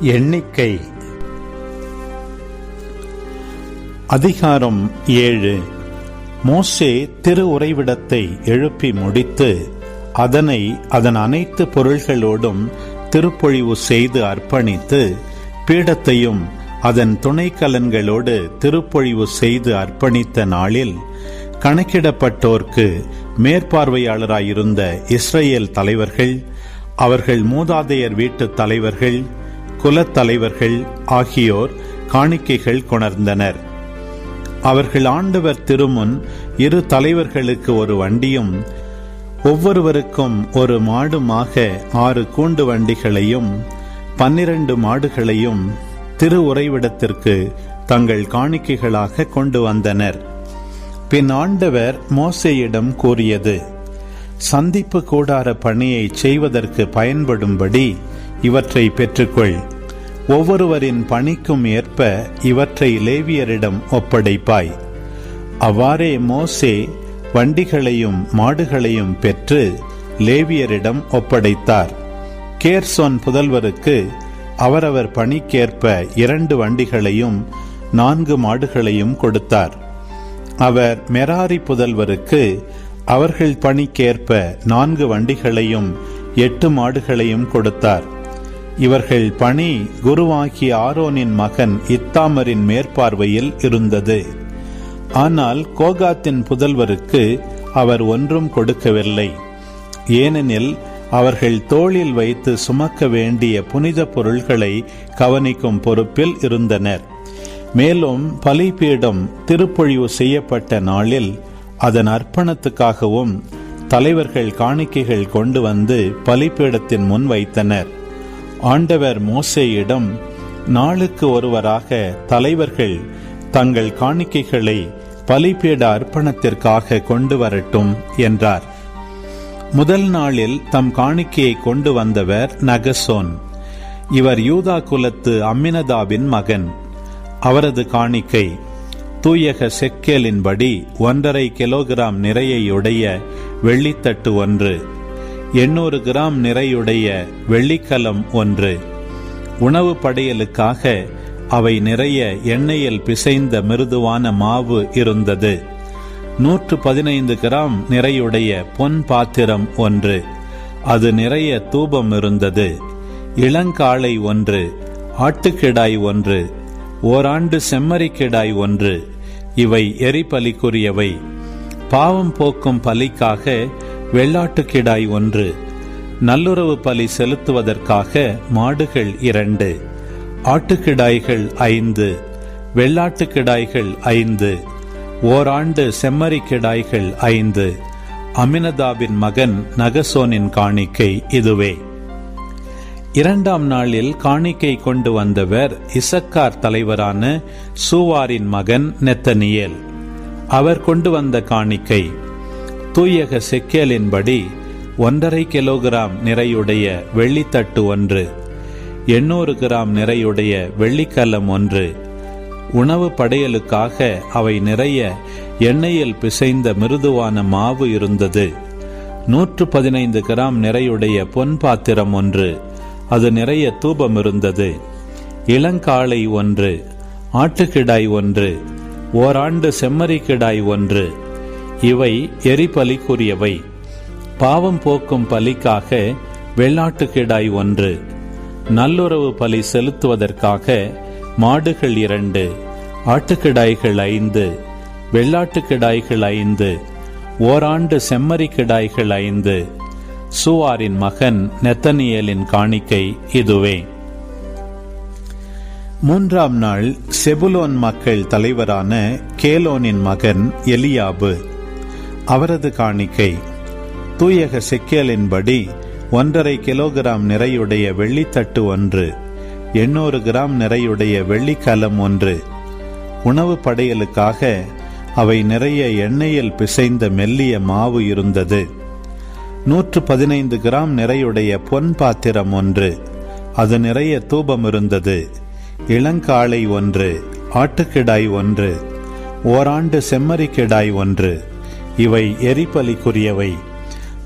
எண்ணிக்கை. அதிகாரம் ஏழு. மோசே திரு உறைவிடத்தை எழுப்பி முடித்து அதனை அதன் அனைத்து பொருள்களோடும் திருப்பொழிவு செய்து அர்ப்பணித்து பீடத்தையும் அதன் துணைக்கலன்களோடு திருப்பொழிவு செய்து அர்ப்பணித்த நாளில் கணக்கிடப்பட்டோர்க்கு மேற்பார்வையாளராயிருந்த இஸ்ரேல் தலைவர்கள் அவர்கள் மூதாதையர் வீட்டு தலைவர்கள் குலத்தலைவர்கள் ஆகியோர் காணிக்கைகள் கொணர்ந்தனர். அவர்கள் ஆண்டவர் திருமுன் இரு தலைவர்களுக்கு ஒரு வண்டியும் ஒவ்வொருவருக்கும் ஒரு மாடுமாக ஆறு கூண்டு வண்டிகளையும் பன்னிரண்டு மாடுகளையும் திரு உறைவிடத்திற்கு தங்கள் காணிக்கைகளாக கொண்டு வந்தனர். பின் ஆண்டவர் மோசையிடம் கூறியது சந்திப்பு கூடார பணியை செய்வதற்கு பயன்படும்படி இவற்றை பெற்றுக்கொள். ஒவ்வொருவரின் பணிக்கும் ஏற்ப இவற்றை லேவியரிடம் ஒப்படைப்பாய். அவ்வாறே மோசே வண்டிகளையும் மாடுகளையும் பெற்று லேவியரிடம் ஒப்படைத்தார். கேர்சோன் புதல்வருக்கு அவரவர் பணிக்கேற்ப இரண்டு வண்டிகளையும் நான்கு மாடுகளையும் கொடுத்தார். அவர் மெராரி புதல்வருக்கு அவர்கள் பணிக்கேற்ப நான்கு வண்டிகளையும் எட்டு மாடுகளையும் கொடுத்தார். இவர்கள் பணி குருவாகிய ஆரோனின் மகன் இத்தாமரின் மேற்பார்வையில் இருந்தது. ஆனால் கோகாத்தின் புதல்வருக்கு அவர் ஒன்றும் கொடுக்கவில்லை. ஏனெனில் அவர்கள் தோளில் வைத்து சுமக்க வேண்டிய புனித பொருள்களை கவனிக்கும் பொறுப்பில் இருந்தனர். மேலும் பலிபீடம் திருப்பொழிவு செய்யப்பட்ட நாளில் அதன் அர்ப்பணத்துக்காகவும் தலைவர்கள் காணிக்கைகள் கொண்டு வந்து பலிபீடத்தின் முன் வைத்தனர். ஆண்டவர் மோசேயிடம் நாளுக்கு ஒருவராக தலைவர்கள் தங்கள் காணிக்கைகளை பலிபீட அர்ப்பணத்திற்காக கொண்டு வரட்டும் என்றார். முதல் நாளில் தம் காணிக்கையை கொண்டு வந்தவர் நகசோன். இவர் யூதா குலத்து அம்மினதாவின் மகன். அவரது காணிக்கை தூயக செக்கேலின்படி ஒன்றரை கிலோகிராம் நிறையுடைய வெள்ளித்தட்டு ஒன்று. எண்ணூறு கிராம் நிறையுடைய வெள்ளிக்கலம் ஒன்று. உணவு படையலுக்காக அவை நிறைய எண்ணெயில் பிசைந்த மிருதுவான மாவு இருந்தது. நூற்று பதினைந்து கிராம் நிறையுடைய பொன் பாத்திரம் ஒன்று. அது நிறைய தூபம் இருந்தது. இளங்காளை ஒன்று ஆட்டுக்கிடாய் ஒன்று ஓராண்டு செம்மறிக்கிடாய் ஒன்று. இவை எரிபலிக்குரியவை. பாவம் போக்கும் பலிக்காக வெள்ளாட்டுக்கிடாய் ஒன்று. நல்லுறவு பலி செலுத்துவதற்காக மாடுகள் இரண்டு. ஆட்டுக்கிடாய்கள் ஐந்து. வெள்ளாட்டுக்கிடாய்கள் ஐந்து. ஓராண்டு செம்மறி கிடாய்கள் ஐந்து. அமினதாபின் மகன் நகசோனின் காணிக்கை இதுவே. இரண்டாம் நாளில் காணிக்கை கொண்டு வந்தவர் இசக்கார் தலைவரான சூவாரின் மகன் நெத்தனியேல். அவர் கொண்டு வந்த காணிக்கை தூயக செக்கேலின்படி ஒன்றரை கிலோகிராம் நிறையுடைய வெள்ளித்தட்டு ஒன்று எண்ணூறு கிராம் நிறையுடைய வெள்ளிக்கல்லம் ஒன்று. உணவு படையலுக்காக அவை நிறைய எண்ணெயில் பிசைந்த மிருதுவான மாவு இருந்தது. நூற்று பதினைந்து கிராம் நிறையுடைய பொன் பாத்திரம் ஒன்று அது நிறைய தூபம் இருந்தது. இளங்காளை ஒன்று ஆட்டுக்கிடாய் ஒன்று ஓராண்டு செம்மறிக்கிடாய் ஒன்று இவை எரிபலிக்குரியவை. பாவம் போக்கும் பலிக்காக வெள்ளாட்டுக்கிடாய் ஒன்று. நல்லுறவு பலி செலுத்துவதற்காக மாடுகள் இரண்டு ஆட்டுக்கிடாய்கள் ஐந்து வெள்ளாட்டுக்கிடாய்கள் ஐந்து ஓராண்டு செம்மறி கிடாய்கள் ஐந்து. சூவாரின் மகன் நெத்தனியலின் காணிக்கை இதுவே. மூன்றாம் நாள் செபுலோன் மக்கள் தலைவரான கேலோனின் மகன் எலியாபு. அவரது காணிக்கை. தூயக செக்கேலின்படி ஒன்றரை கிலோகிராம் நிறையுடைய வெள்ளித்தட்டு ஒன்று எண்ணூறு கிராம் நிறையுடைய வெள்ளிக்கலம் ஒன்று. உணவு படையலுக்காக அவை நிறைய எண்ணெயில் பிசைந்த மெல்லிய மாவு இருந்தது. நூற்று பதினைந்து கிராம் நிறையுடைய பொன் பாத்திரம் ஒன்று அது நிறைய தூபம் இருந்தது. இளங்காளை ஒன்று ஆட்டுக்கிடாய் ஒன்று ஓராண்டு செம்மறிக்கிடாய் ஒன்று. இவை எரிபலிக்குரியவை.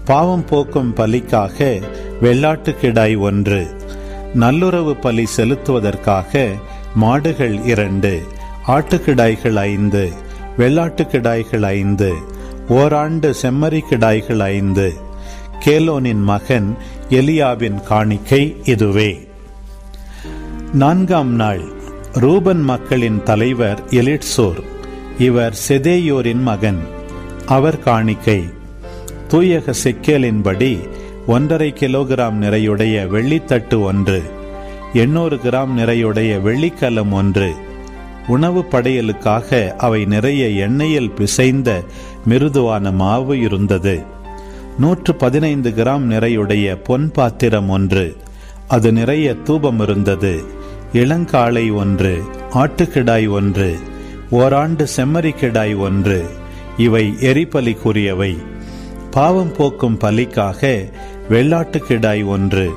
பாவம் போக்கும் பலிக்காக வெள்ளாட்டுக்கிடாய் ஒன்று. நல்லுறவு பலி செலுத்துவதற்காக மாடுகள் இரண்டு ஆட்டுக்கிடாய்கள் ஐந்து வெள்ளாட்டுக்கிடாய்கள் ஐந்து ஓராண்டு செம்மறி கிடாய்கள் ஐந்து. கேலோனின் மகன் எலியாவின் காணிக்கை இதுவே. நான்காம் நாள் ரூபன் மக்களின் தலைவர் எலிட்சோர் இவர் செதேயோரின் மகன். அவர் காணிக்கை. தூயக செக்கேலின்படி ஒன்றரை கிலோகிராம் நிறையுடைய வெள்ளித்தட்டு ஒன்று எண்ணூறு கிராம் நிறையுடைய வெள்ளிக்கலம் ஒன்று. உணவு படையலுக்காக அவை நிறைய எண்ணெயில் பிசைந்த மிருதுவான மாவு இருந்தது. நூற்று பதினைந்து கிராம் நிறையுடைய பொன் பாத்திரம் ஒன்று அது நிறைய தூபம் இருந்தது. இளங்காளை ஒன்று ஆட்டுக்கிடாய் ஒன்று ஓராண்டு செம்மறி கிடாய் ஒன்று இவை எரிபலிக்குரியவை. பாவம் போக்கும் பலிக்காக வெள்ளாட்டுக்கிடாய் ஒன்று.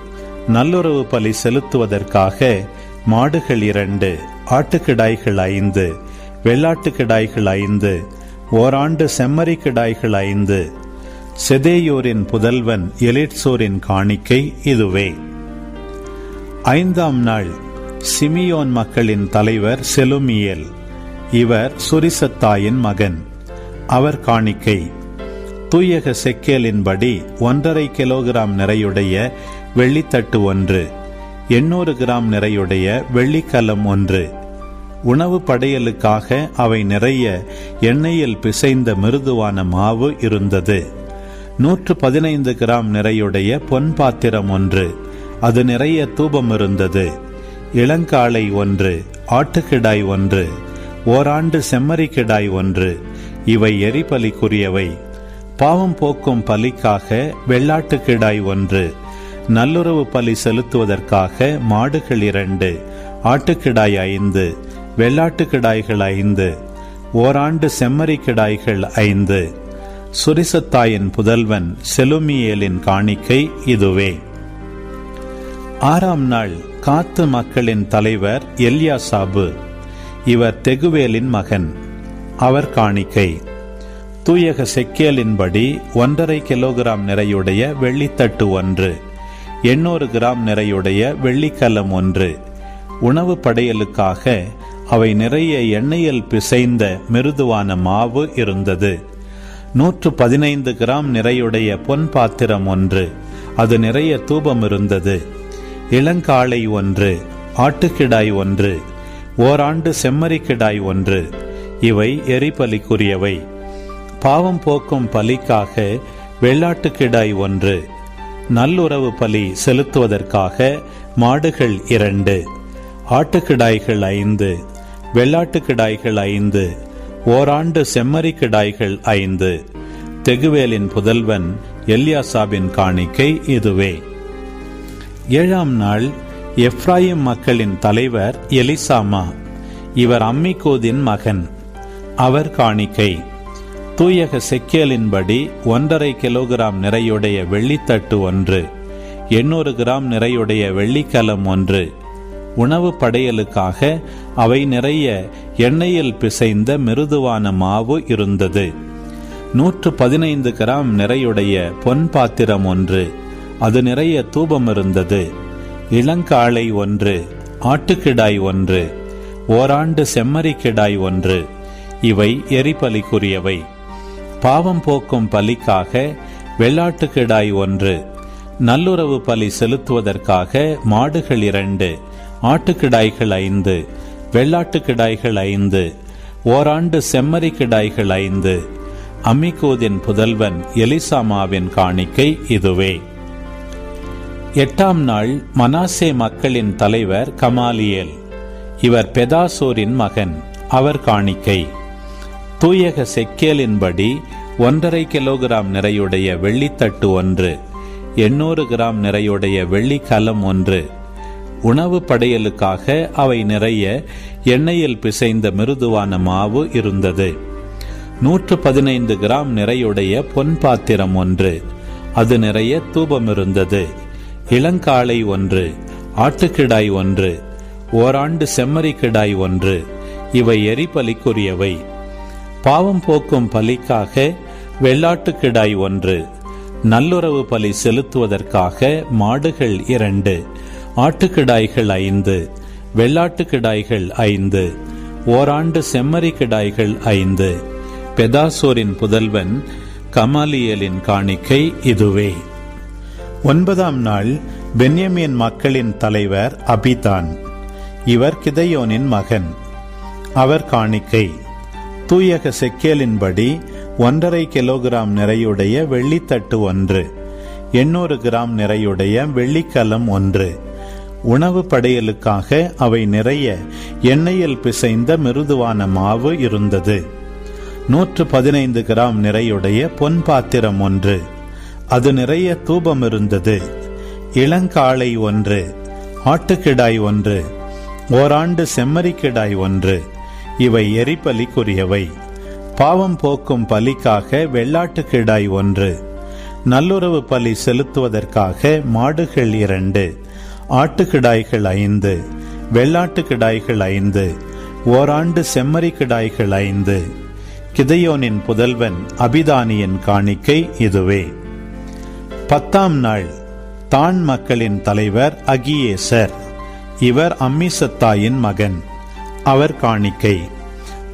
நல்லுறவு பலி செலுத்துவதற்காக மாடுகள் இரண்டு ஆட்டுக்கிடாய்கள் ஐந்து வெள்ளாட்டுக்கிடாய்கள் ஐந்து ஓராண்டு செம்மறி கிடாய்கள் ஐந்து. செதேயோரின் புதல்வன் எலிட்சோரின் காணிக்கை இதுவே. ஐந்தாம் நாள் சிமியோன் மக்களின் தலைவர் செலுமியல் இவர் சுரிசத்தாயின் மகன். அவர் காணிக்கை. தூயக செக்கேலின்படி ஒன்றரை கிலோகிராம் நிறையுடைய வெள்ளித்தட்டு ஒன்று எண்ணூறு கிராம் நிறையுடைய வெள்ளிக்கலம் ஒன்று. உணவு படையலுக்காக அவை நிறைய எண்ணெயில் பிசைந்த மிருதுவான மாவு இருந்தது. நூற்று பதினைந்து கிராம் நிறையுடைய பொன் பாத்திரம் ஒன்று அது நிறைய தூபம் இருந்தது. இளங்காளை ஒன்று ஆட்டுக்கிடாய் ஒன்று ஓராண்டு செம்மறி கிடாய் ஒன்று இவை எரிபலிக்குரியவை. பாவம் போக்கும் பலிக்காக வெள்ளாட்டு கிடாய் ஒன்று. நல்லுறவு பலி செலுத்துவதற்காக மாடுகள் இரண்டு. ஆட்டுக்கிடாய் ஐந்து வெள்ளாட்டு கிடாய்கள் ஐந்து. ஓராண்டு செம்மறி கிடாய்கள் ஐந்து. சுரிசத்தாயின் புதல்வன் செலுமியேலின் காணிக்கை இதுவே. ஆறாம் நாள் காத்து மக்களின் தலைவர் எல்யாசாபு. இவர் தெகுவேலின் மகன். அவர் காணிக்கை. தூயக செக்கேலின்படி ஒன்றரை கிலோகிராம் நிறையுடைய வெள்ளித்தட்டு ஒன்று எண்ணூறு கிராம் நிறையுடைய வெள்ளிக்கலம் ஒன்று. உணவு படையலுக்காக அவை நிறைய எண்ணெயில் பிசைந்த மிருதுவான மாவு இருந்தது. நூற்று பதினைந்து கிராம் நிறையுடைய பொன் பாத்திரம் ஒன்று அது நிறைய தூபம் இருந்தது. இளங்காளை ஒன்று ஆட்டுக்கிடாய் ஒன்று ஓராண்டு செம்மறிக்கிடாய் ஒன்று இவை எரிபலிக்குரியவை. பாவம் போக்கும் பலிக்காக வெள்ளாட்டுக்கிடாய் ஒன்று. நல்லுறவு பலி செலுத்துவதற்காக மாடுகள் இரண்டு. ஆட்டுக்கிடாய்கள் ஐந்து வெள்ளாட்டுக்கிடாய்கள் ஐந்து ஓராண்டு செம்மறி கிடாய்கள் ஐந்து. தெகுவேலின் புதல்வன் எல்யாசாபின் காணிக்கை இதுவே. ஏழாம் நாள் எப்ராயிம் மக்களின் தலைவர் எலிசாமா இவர் அம்மிகோதின் மகன். அவர் காணிக்கை. தூயக செக்கேலின்படி ஒன்றரை கிலோகிராம் நிறையுடைய வெள்ளித்தட்டு ஒன்று எண்ணூறு கிராம் நிறையுடைய வெள்ளிக்கலம் ஒன்று. உணவு படையலுக்காக அவை நிறைய எண்ணெயில் பிசைந்த மிருதுவான மாவு இருந்தது. நூற்று பதினைந்து கிராம் நிறையுடைய பொன் பாத்திரம் ஒன்று அது நிறைய தூபம் இருந்தது. இளங்காளை ஒன்று ஆட்டுக்கிடாய் ஒன்று ஓராண்டு செம்மறி கிடாய் ஒன்று இவை எரிபலிக்குரியவை. பாவம் போக்கும் பலிக்காக வெள்ளாட்டுக்கிடாய் ஒன்று. நல்லுறவு பலி செலுத்துவதற்காக மாடுகள் இரண்டு ஆட்டுக்கிடாய்கள் ஐந்து வெள்ளாட்டுக்கிடாய்கள் ஐந்து ஓராண்டு செம்மறி கிடாய்கள் ஐந்து. அம்மிகோதின் புதல்வன் எலிசாமாவின் காணிக்கை இதுவே. எட்டாம் நாள் மனாசே மக்களின் தலைவர் கமாலியேல். இவர் பெதாசோரின் மகன் அவர் காணிக்கை. தூயக செக்கேலின்படி ஒன்றரை கிலோகிராம் நிறையுடைய வெள்ளித்தட்டு ஒன்று எண்ணூறு கிராம் நிறையுடைய வெள்ளிக்கலம் ஒன்று. உணவு படையலுக்காக அவை நிறைய எண்ணெயில் பிசைந்த மிருதுவான மாவு இருந்தது. நூற்று பதினைந்து கிராம் நிறையுடைய பொன் பாத்திரம் ஒன்று அது நிறைய தூபம் இருந்தது. இளங்காளை ஒன்று ஆட்டுக்கிடாய் ஒன்று ஓராண்டு செம்மறி கிடாய் ஒன்று இவை எரிபலிக்குரியவை. பாவம் போக்கும் பலிக்காக வெள்ளாட்டுக்கிடாய் ஒன்று. நல்லுறவு பலி செலுத்துவதற்காக மாடுகள் இரண்டு. ஆட்டுக்கிடாய்கள் ஐந்து. வெள்ளாட்டுக்கிடாய்கள் ஐந்து. ஓராண்டு செம்மறி கிடாய்கள் ஐந்து. பெதாசோரின் புதல்வன் கமாலியலின் காணிக்கை இதுவே. ஒன்பதாம் நாள் பென்யமின் மக்களின் தலைவர் அபிதான். இவர் கிதையோனின் மகன். அவர் காணிக்கை. தூயக செக்கேலின்படி ஒன்றரை கிலோகிராம் நிறையுடைய வெள்ளித்தட்டு ஒன்று எண்ணூறு கிராம் நிறையுடைய வெள்ளிக்கலம் ஒன்று. உணவு படையலுக்காக அவை நிறைய எண்ணெயில் பிசைந்த மிருதுவான மாவு இருந்தது. நூற்று பதினைந்து கிராம் நிறையுடைய பொன் பாத்திரம் ஒன்று அது நிறைய தூபம் இருந்தது. இளங்காளை ஒன்று ஆட்டுக்கிடாய் ஒன்று ஓராண்டு செம்மறிக்கிடாய் ஒன்று இவை எரிபலிக்குரியவை. பாவம் போக்கும் பலிக்காக வெள்ளாட்டுக்கிடாய் ஒன்று. நல்லுறவு பலி செலுத்துவதற்காக மாடுகள் இரண்டு. ஆட்டுக்கிடாய்கள் ஐந்து வெள்ளாட்டுக்கிடாய்கள் ஐந்து ஓராண்டு செம்மறி கிடாய்கள் ஐந்து. கிதையோனின் புதல்வன் அபிதானியின் காணிக்கை இதுவே. பத்தாம் நாள் தான் மக்களின் தலைவர் அகியேசர் இவர் அம்மிசத்தாயின் மகன். அவர் காணிக்கை.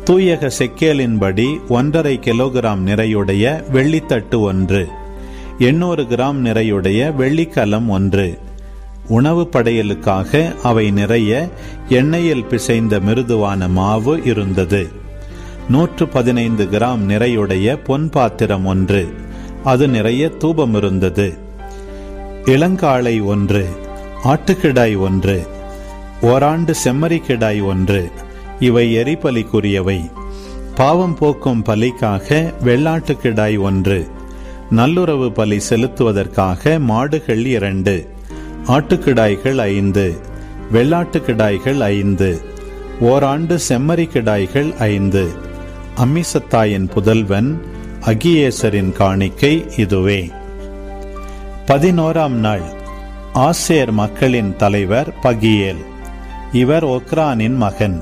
தூயக செக்கேலின்படி ஒன்றரை கிலோகிராம் நிறையுடைய வெள்ளித்தட்டு ஒன்று. எண்ணூறு கிராம் நிறையுடைய வெள்ளிக்கலம் ஒன்று. உணவு படையலுக்காக அவை நிறைய எண்ணெயில் பிசைந்த மிருதுவான மாவு இருந்தது. நூற்று பதினைந்து கிராம் நிறையுடைய பொன் பாத்திரம் ஒன்று. அது நிறைய தூபம் இருந்தது. இளங்காளை ஒன்று. ஆட்டுக்கிடாய் ஒன்று. ஓராண்டு செம்மறிக்கிடாய் ஒன்று. இவை எரிபலிக்குரியவை. பாவம் போக்கும் பலிக்காக வெள்ளாட்டுக்கிடாய் ஒன்று. நல்லுறவு பலி செலுத்துவதற்காக மாடுகள் இரண்டு. ஆட்டுக்கிடாய்கள் ஐந்து. வெள்ளாட்டுக்கிடாய்கள் ஐந்து. ஓராண்டு செம்மறிக்கிடாய்கள் ஐந்து. அம்மிசத்தாயின் புதல்வன் அகியேசரின் காணிக்கை இதுவே. பதினோராம் நாள். ஆசேர் மக்களின் தலைவர் பகியேல். இவர் ஒக்ரானின் மகன்.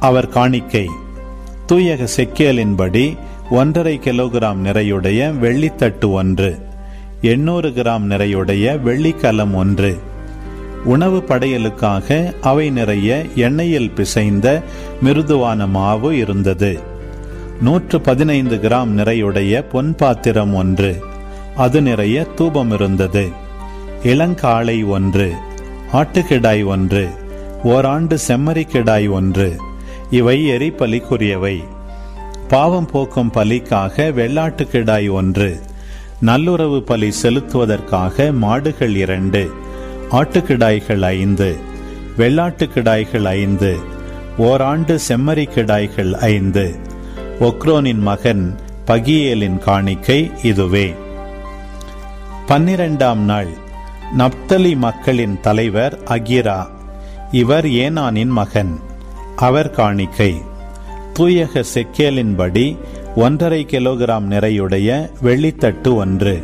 அவர் காணிக்கை. தூயக செக்கேலின்படி ஒன்றரை கிலோகிராம் நிறையுடைய வெள்ளித்தட்டு ஒன்று. எண்ணூறு கிராம் நிறையுடைய வெள்ளிக்கலம் ஒன்று. உணவு படையலுக்காக அவை நிறைய எண்ணெயில் பிசைந்த மிருதுவான மாவு இருந்தது. நூற்று பதினைந்து கிராம் நிறையுடைய பொன் பாத்திரம் ஒன்று. அது நிறைய தூபம் இருந்தது. இளங்காளை ஒன்று. ஆட்டுக்கிடாய் ஒன்று. ஓராண்டு செம்மறி கிடாய் ஒன்று. இவை எரிபலிக்குரியவை. பாவம் போக்கும் பலிக்காக வெள்ளாட்டுக்கிடாய் ஒன்று. நல்லுறவு பலி செலுத்துவதற்காக மாடுகள் இரண்டு. ஆட்டுக்கிடாய்கள் ஐந்து. வெள்ளாட்டுக்கிடாய்கள் ஐந்து. ஓராண்டு செம்மறிக்கிடாய்கள் ஐந்து. ஒக்ரோனின் மகன் பகியேலின் காணிக்கை இதுவே. பன்னிரண்டாம் நாள். நப்தலி மக்களின் தலைவர் அகிரா. இவர் ஏனானின் மகன். அவர் காணிக்கை. தூயக செக்கேலின்படி ஒன்றரை கிலோகிராம் நிறையுடைய வெள்ளித்தட்டு ஒன்று.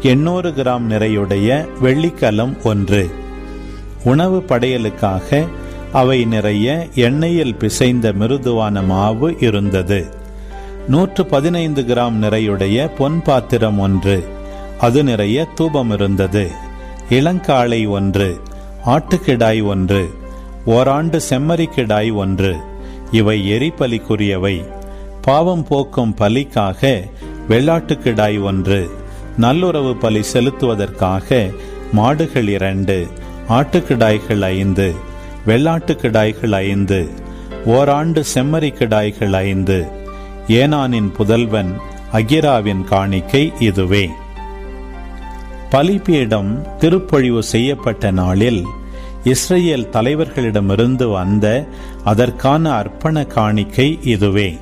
எண்ணூறு கிராம் நிறையுடைய வெள்ளிக்கலம் ஒன்று. உணவு படையலுக்காக அவை நிறைய எண்ணெயில் பிசைந்த மிருதுவான மாவு இருந்தது. நூற்று பதினைந்து கிராம் நிறையுடைய பொன் பாத்திரம் ஒன்று. அது நிறைய தூபம் இருந்தது. இளங்காளை ஒன்று. ஆட்டுக்கிடாய் ஒன்று ஓராண்டு செம்மறிக்கிடாய் ஒன்று. இவை எரிபலிக்குரியவை. பாவம் போக்கும் பலிக்காக வெள்ளாட்டுக்கிடாய் ஒன்று. நல்லுறவு பலி செலுத்துவதற்காக மாடுகள் இரண்டு ஆட்டுக்கிடாய்கள் ஐந்து வெள்ளாட்டுக்கிடாய்கள் ஐந்து ஓராண்டு செம்மறி கிடாய்கள் ஐந்து. ஏனானின் புதல்வன் அகிராவின் காணிக்கை இதுவே. பலிபீடம் திருப்பொழிவு செய்யப்பட்ட நாளில் இஸ்ரேல் தலைவர்களிடமிருந்து வந்த அதற்கான அர்ப்பண காணிக்கை இதுவே.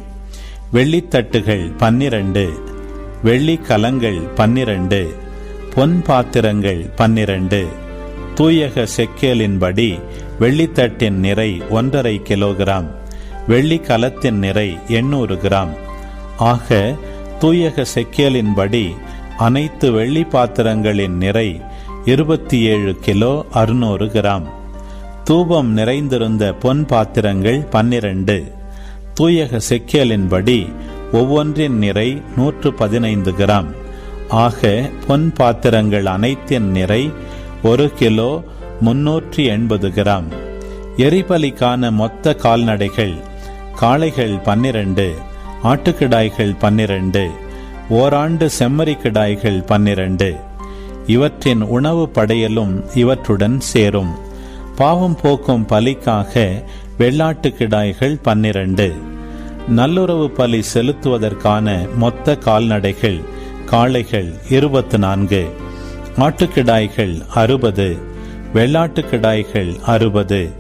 வெள்ளித்தட்டுகள் பன்னிரண்டு வெள்ளி கலங்கள் பன்னிரண்டு பொன் பாத்திரங்கள் பன்னிரண்டு. தூயக செக்கேலின்படி வெள்ளித்தட்டின் நிறை ஒன்றரை கிலோகிராம் வெள்ளி கலத்தின் நிறை எண்ணூறு கிராம். ஆக தூயக செக்கேலின்படி அனைத்து வெள்ளி பாத்திரங்களின் நிறை இருபத்தி ஏழு கிலோ அறுநூறு கிராம். தூபம் நிறைந்திருந்த பொன் பாத்திரங்கள் பன்னிரண்டு. தூயக செக்கியலின்படி ஒவ்வொன்றின் நிறை நூற்று பதினைந்து கிராம். ஆக பொன் பாத்திரங்கள் அனைத்தின் நிறை ஒரு கிலோ முன்னூற்றி எண்பது கிராம். எரிபலிக்கான மொத்த கால்நடைகள் காளைகள் பன்னிரண்டு ஆட்டுக்கிடாய்கள் பன்னிரண்டு ஓராண்டு செம்மறிக்கிடாய்கள் பன்னிரண்டு. இவற்றின் உணவு படையலும் இவற்றுடன் சேரும். பாவம் போக்கும் பலிக்காக வெள்ளாட்டு கிடாய்கள் பன்னிரண்டு. நல்லுறவு பலி செலுத்துவதற்கான மொத்த கால்நடைகள் காளைகள் இருபத்து நான்கு ஆட்டுக்கிடாய்கள் அறுபது. வெள்ளாட்டு கிடாய்கள் அறுபது.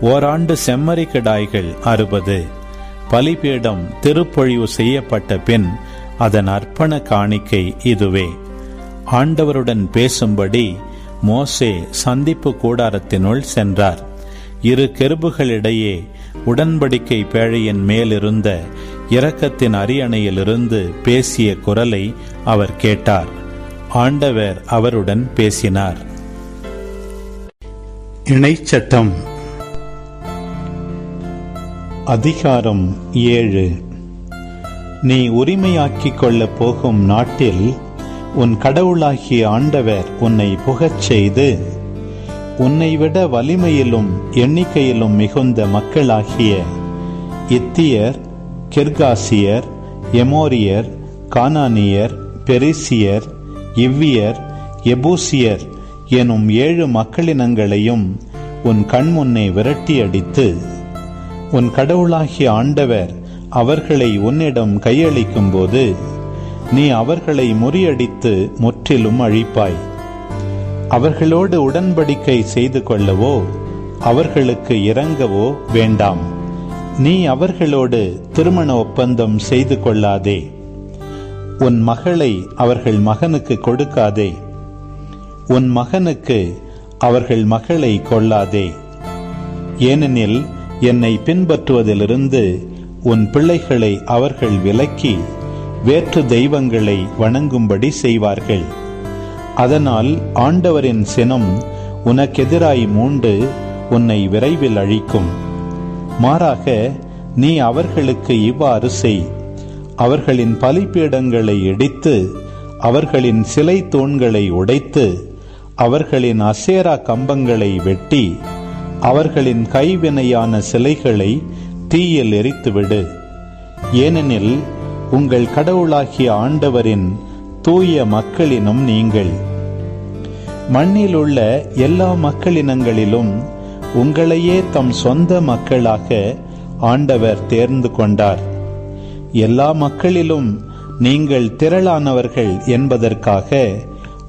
ஓராண்டு செம்மறி கிடாய்கள் அறுபது. பலிபீடம் திருப்பொழிவு செய்யப்பட்ட பின் அதன் அர்ப்பண காணிக்கை இதுவே. ஆண்டவருடன் பேசும்படி மோசே சந்திப்பு கூடாரத்தினுள் சென்றார். இரு கெருபுகளிடையே உடன்படிக்கை பேழையின் மேலிருந்த இரக்கத்தின் அரியணையிலிருந்து பேசிய குரலை அவர் கேட்டார். ஆண்டவர் அவருடன் பேசினார். இணைச்சட்டம். அதிகாரம் ஏழு. நீ உரிமையாக்கிக் கொள்ளப் போகும் நாட்டில் உன் கடவுளாகிய ஆண்டவர் உன்னை புகச் செய்து உன்னை விட வலிமையிலும் எண்ணிக்கையிலும் மிகுந்த மக்களாகிய இத்தியர் கிர்காசியர் எமோரியர் கானானியர் பெரிசியர் இவ்வியர் எபூசியர் எனும் ஏழு மக்களினங்களையும் உன் கண்முன்னே விரட்டியடித்து உன் கடவுளாகிய ஆண்டவர் அவர்களை உன்னிடம் கையளிக்கும் போது நீ அவர்களை முறியடித்து முற்றிலும் அழிப்பாய். அவர்களோடு உடன்படிக்கை செய்து கொள்ளவோ அவர்களுக்கு இறங்கவோ வேண்டாம். நீ அவர்களோடு திருமண ஒப்பந்தம் செய்து கொள்ளாதே. உன் மகளை அவர்கள் மகனுக்கு கொடுக்காதே. உன் மகனுக்கு அவர்கள் மகளை கொள்ளாதே. ஏனெனில் என்னை பின்பற்றுவதிலிருந்து உன் பிள்ளைகளை அவர்கள் விலக்கி வேற்று தெய்வங்களை வணங்கும்படி செய்வார்கள். அதனால் ஆண்டவரின் சினம் உனக்கெதிராய் மூண்டு உன்னை விரைவில் அழிக்கும். மாறாக நீ அவர்களுக்கு இவ்வாறு செய். அவர்களின் பலிப்பீடங்களை இடித்து அவர்களின் சிலை தூண்களை உடைத்து அவர்களின் அசேரா கம்பங்களை வெட்டி அவர்களின் கைவினையான சிலைகளை தீயில் எரித்துவிடு. ஏனெனில் உங்கள் கடவுளாகிய ஆண்டவரின் தூய மக்களினும் நீங்கள். மண்ணில் உள்ள எல்லா மக்களினங்களிலும் உங்களையே தம் சொந்த மக்களாக ஆண்டவர் தேர்ந்து கொண்டார். எல்லா மக்களிலும் நீங்கள் திரளானவர்கள் என்பதற்காக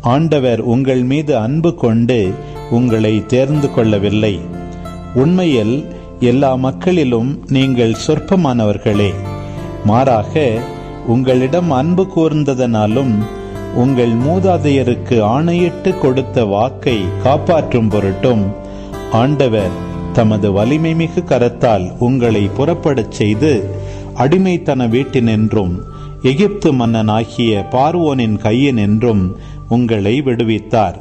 ஆண்டவர் உங்கள் மீது அன்பு கொண்டு உங்களை தேர்ந்து கொள்ளவில்லை. உண்மையில் எல்லா மக்களிலும் நீங்கள் சொற்பமானவர்களே. மாறாக உங்களிடம் அன்பு கூர்ந்ததனாலும் உங்கள் மூதாதையருக்கு ஆணையிட்டு கொடுத்த வாக்கை காப்பாற்றும் பொருட்டும் ஆண்டவர் தமது வலிமை மிகு கரத்தால் உங்களை புறப்படச் செய்து அடிமைத்தன வீட்டினின்றும் எகிப்து மன்னனாகிய பார்வோனின் கையினின்றும் உங்களை விடுவித்தார்.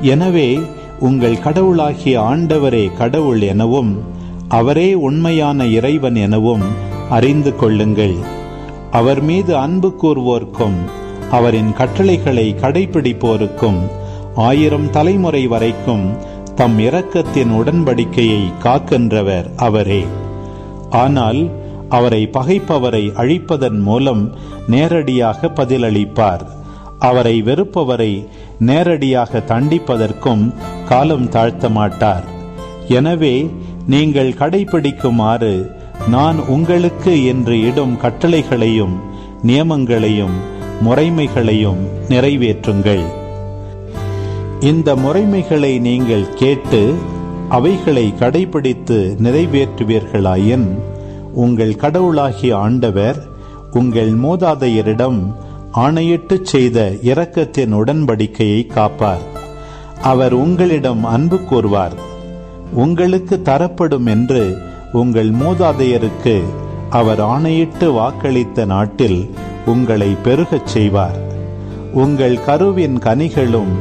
எனவே உங்கள் கடவுளாகிய ஆண்டவரே கடவுள் எனவும் அவரே உண்மையான இறைவன் எனவும் அறிந்து கொள்ளுங்கள். அவர் மீது அன்பு கூர்வோர்க்கும் அவரின் கட்டளைகளை கடைபிடிப்போருக்கும் ஆயிரம் தலைமுறை வரைக்கும் தம் இரக்கத்தின் உடன்படிக்கையை காக்கின்றவர் அவரே. ஆனால் அவரை பகைப்பவரை அழிப்பதன் மூலம் நேரடியாக பதிலளிப்பார். அவரை வெறுப்பவரை நேரடியாக தண்டிப்பதற்கும் காலம் தாழ்த்த மாட்டார் எனவே நீங்கள் கடைபிடிக்குமாறு நான் உங்களுக்கு என்று இடும் கட்டளைகளையும் நியமங்களையும் முறைமைகளையும் நிறைவேற்றுங்கள். இந்த முறைமைகளை நீங்கள் கேட்டு அவைகளை கடைபிடித்து நிறைவேற்றுவீர்களாயின் உங்கள் கடவுளாகிய ஆண்டவர் உங்கள் மூதாதையரிடம் ஆணையிட்டு செய்த இரக்கத்தின் உடன்படிக்கையை காப்பார். அவர் உங்களிடம் அன்பு கூர்வார் உங்களுக்கு தரப்படும் என்று உங்கள் மூதாதையருக்கு அவர் ஆணையிட்டு வாக்களித்த நாட்டில் உங்களை பெருகச் செய்வார். உங்கள் கருவின் கனிகளும்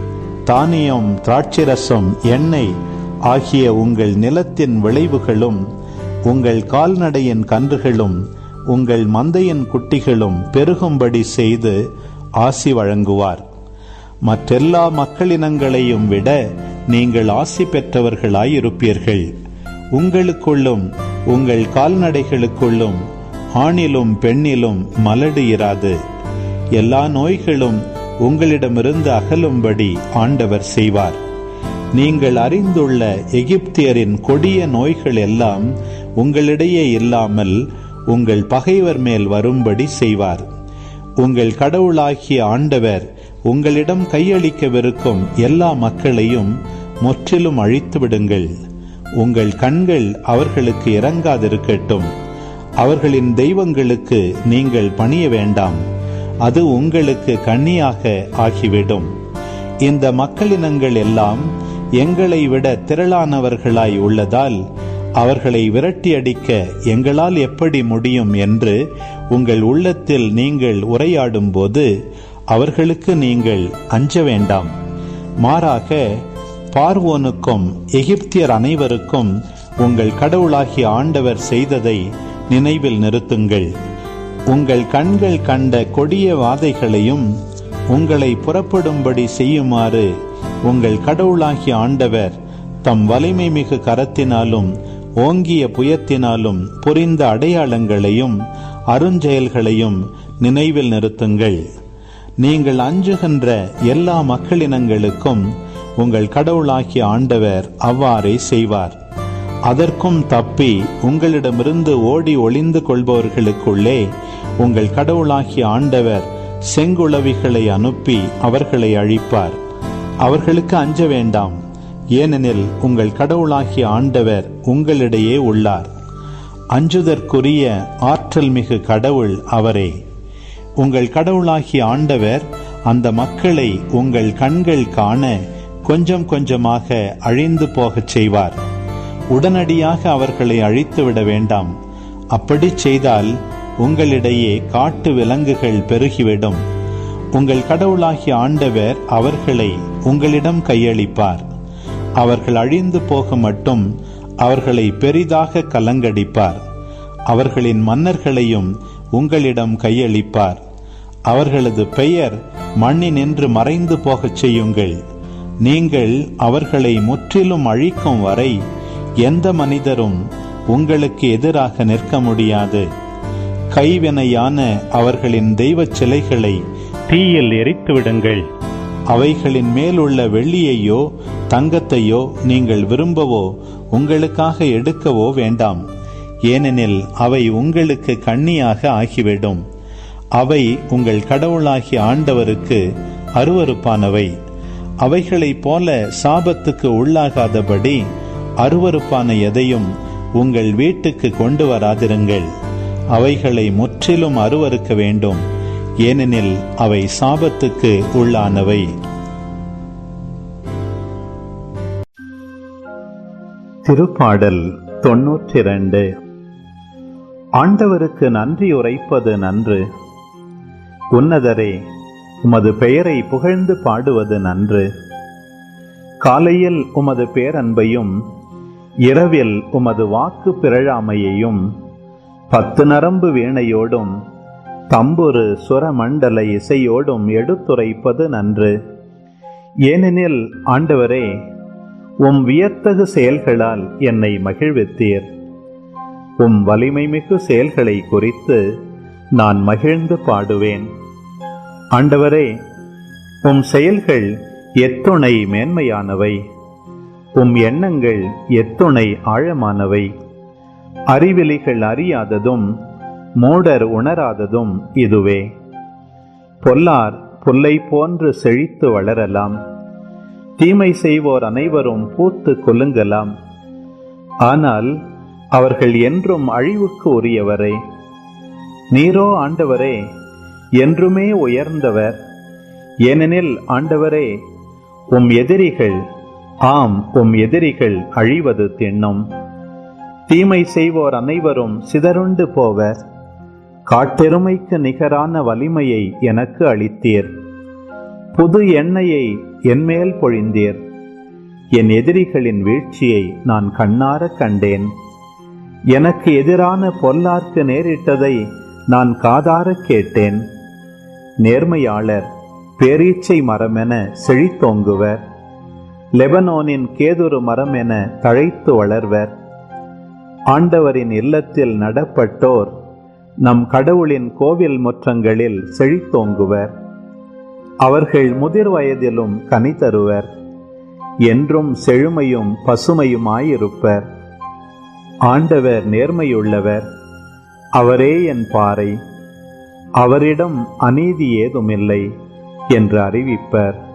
தானியம் திராட்சரசம் எண்ணெய் ஆகிய உங்கள் நிலத்தின் விளைவுகளும் உங்கள் கால்நடையின் கன்றுகளும் உங்கள் மந்தையின் குட்டிகளும் பெருகும்படி செய்து ஆசி வழங்குவார். மற்றெல்லா மக்களினங்களையும் விட நீங்கள் ஆசி பெற்றவர்களாயிருப்பீர்கள். உங்களுக்குள்ளும் உங்கள் கால்நடைகளுக்குள்ளும் ஆணிலும் பெண்ணிலும் மலடு இராது. எல்லா நோய்களும் உங்களிடமிருந்து அகலும்படி ஆண்டவர் செய்வார். நீங்கள் அறிந்துள்ள எகிப்தியரின் கொடிய நோய்கள் எல்லாம் உங்களிடையே இல்லாமல் உங்கள் பகைவர் மேல் வரும்படி செய்வார். உங்கள் கடவுளாகிய ஆண்டவர் உங்களிடம் கையளிக்கவிருக்கும் எல்லா மக்களையும் முற்றிலும் அழித்து விடுங்கள். உங்கள் கண்கள் அவர்களுக்கு இறங்காதிருக்கட்டும் அவர்களின் தெய்வங்களுக்கு நீங்கள் பணிய வேண்டாம். அது உங்களுக்கு கண்ணியாக ஆகிவிடும். இந்த மக்களினங்கள் எல்லாம் எங்களை விட திரளானவர்களாய் உள்ளதால் அவர்களை விரட்டியடிக்க எங்களால் எப்படி முடியும் என்று உங்கள் உள்ளத்தில் நீங்கள் உரையாடும் போது அவர்களுக்கு நீங்கள் அஞ்ச வேண்டாம். மாறாக பார்வோனுக்கும் எகிப்தியர் அனைவருக்கும் உங்கள் கடவுளாகிய ஆண்டவர் செய்ததை நினைவில் நிறுத்துங்கள். உங்கள் கண்கள் கண்ட கொடிய வாதைகளையும் உங்களை புறப்படும்படி செய்யுமாறு உங்கள் கடவுளாகிய ஆண்டவர் தம் வலிமை மிகு கரத்தினாலும் ஓங்கிய புயத்தினாலும் புரிந்த அடையாளங்களையும் அருஞ்செயல்களையும் நினைவில் நிறுத்துங்கள். நீங்கள் அஞ்சுகின்ற எல்லா மக்களினங்களுக்கும் உங்கள் கடவுளாகிய ஆண்டவர் அவ்வாறே செய்வார். அதற்கும் தப்பி உங்களிடமிருந்து ஓடி ஒளிந்து கொள்பவர்களுக்குள்ளே உங்கள் கடவுளாகிய ஆண்டவர் செங்குளவிகளை அனுப்பி அவர்களை அழிப்பார். அவர்களுக்கு அஞ்ச வேண்டாம். ஏனெனில் உங்கள் கடவுளாகிய ஆண்டவர் உங்களிடையே உள்ளார். அஞ்சுதற்குரிய ஆற்றல் மிகு கடவுள் அவரே. உங்கள் கடவுளாகிய ஆண்டவர் அந்த மக்களை உங்கள் கண்கள் காண கொஞ்சம் கொஞ்சமாக அழிந்து போகச் செய்வார். உடனடியாக அவர்களை அழித்துவிட வேண்டாம். அப்படி செய்தால் உங்களிடையே காட்டு விலங்குகள் பெருகிவிடும். உங்கள் கடவுளாகிய ஆண்டவர் அவர்களை உங்களிடம் கையளிப்பார். அவர்கள் அழிந்து போக மட்டும் அவர்களை பெரிதாக கலங்கடிப்பார். அவர்களின் மன்னர்களையும் உங்களிடம் கையளிப்பார். அவர்களது பெயர் மண்ணினின்று மறைந்து போகச் செய்யுங்கள். நீங்கள் அவர்களை முற்றிலும் அழிக்கும் வரை எந்த மனிதரும் உங்களுக்கு எதிராக நிற்க முடியாது. கைவினையான அவர்களின் தெய்வச் சிலைகளை தீயில் எரித்துவிடுங்கள் அவைகளின் மேலுள்ள வெள்ளியையோ தங்கத்தையோ நீங்கள் விரும்பவோ உங்களுக்காக எடுக்கவோ வேண்டாம். ஏனெனில் அவை உங்களுக்கு கண்ணியாக ஆகிவிடும். அவை உங்கள் கடவுளாகிய ஆண்டவருக்கு அருவருப்பானவை. அவைகளைப் போல சாபத்துக்கு உள்ளாகாதபடி அருவருப்பான எதையும் உங்கள் வீட்டுக்கு கொண்டு வராதிருங்கள். அவைகளை முற்றிலும் அருவருக்க வேண்டும். ஏனெனில் அவை சாபத்துக்கு உள்ளானவை. திருப்பாடல் தொன்னூற்றி இரண்டு ஆண்டவருக்கு நன்றி உரைப்பது நன்று. உன்னதரே உமது பெயரை புகழ்ந்து பாடுவது நன்று. காலையில் உமது பேரன்பையும் இரவில் உமது வாக்கு பிறழாமையையும் பத்து நரம்பு வீணையோடும் தம்புரு சுரமண்டல இசையோடும் எடுத்துரைப்பது நன்று. ஏனெனில் ஆண்டவரே உம் வியத்தகு செயல்களால் என்னை மகிழ்வித்தீர். உம் வலிமை மிகு செயல்களை குறித்து நான் மகிழ்ந்து பாடுவேன். ஆண்டவரே உம் செயல்கள் எத்துணை மேன்மையானவை. உம் எண்ணங்கள் எத்துணை ஆழமானவை. அறிவிலிகள் அறியாததும் மூடர் உணராததும் இதுவே. பொல்லார் புல்லை போன்று செழித்து வளரலாம். தீமை செய்வோர் அனைவரும் பூத்து கொலுங்கலாம் ஆனால் அவர்கள் என்றும் அழிவுக்கு உரியவரே. நீரோ ஆண்டவரே என்றுமே உயர்ந்தவர். ஏனெனில் ஆண்டவரே உம் எதிரிகள் ஆம் உம் எதிரிகள் அழிவது திண்ணும். தீமை செய்வோர் அனைவரும் சிதறுண்டு போவர். காட்டெருமைக்கு நிகரான வலிமையை எனக்கு அளித்தீர். புது எண்ணெயை என்மேல் பொழிந்தீர். என் எதிரிகளின் வீழ்ச்சியை நான் கண்ணார கண்டேன். எனக்கு எதிரான பொல்லார்க்கு நேரிட்டதை நான் காதார கேட்டேன். நேர்மையாளர் பேரீச்சை மரமென செழித்தோங்குவர். லெபனோனின் கேதுரு மரம் என தழைத்து வளர்வர். ஆண்டவரின் இல்லத்தில் நடப்பட்டோர் நம் கடவுளின் கோவில் முற்றங்களில் செழித்தோங்குவர். அவர்கள் முதிர் வயதிலும் கனி தருவர். என்றும் செழுமையும் பசுமையுமாயிருப்பர். ஆண்டவர் நேர்மையுள்ளவர். அவரே என் பாறை. அவரிடம் அநீதி ஏதுமில்லை என்று அறிவிப்பர்.